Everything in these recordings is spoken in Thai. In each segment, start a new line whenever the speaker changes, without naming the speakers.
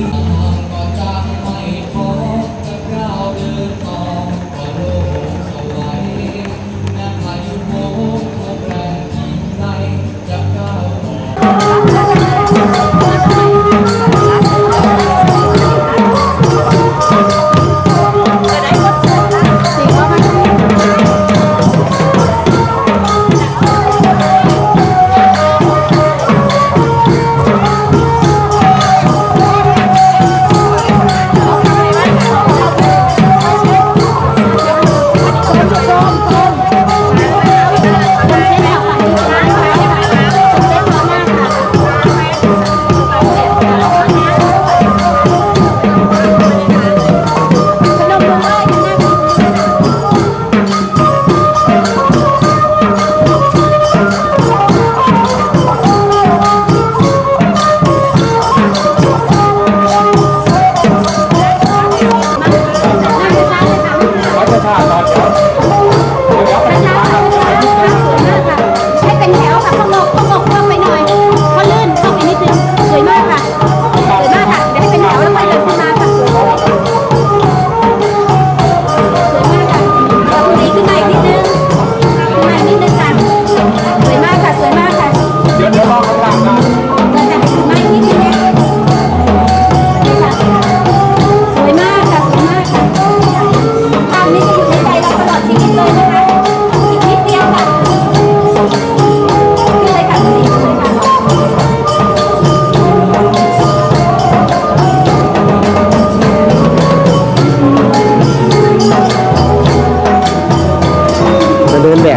Thank you.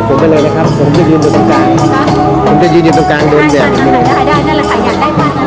ผมไปเลยนะครับ ผมจะยืนอยู่ตรงกลาง
คะ
ผมจะยืนอยู่ตรงกลางเดินแบบ
ได้ได้ได้นั่นแหละค่ะอยากได้ปั้น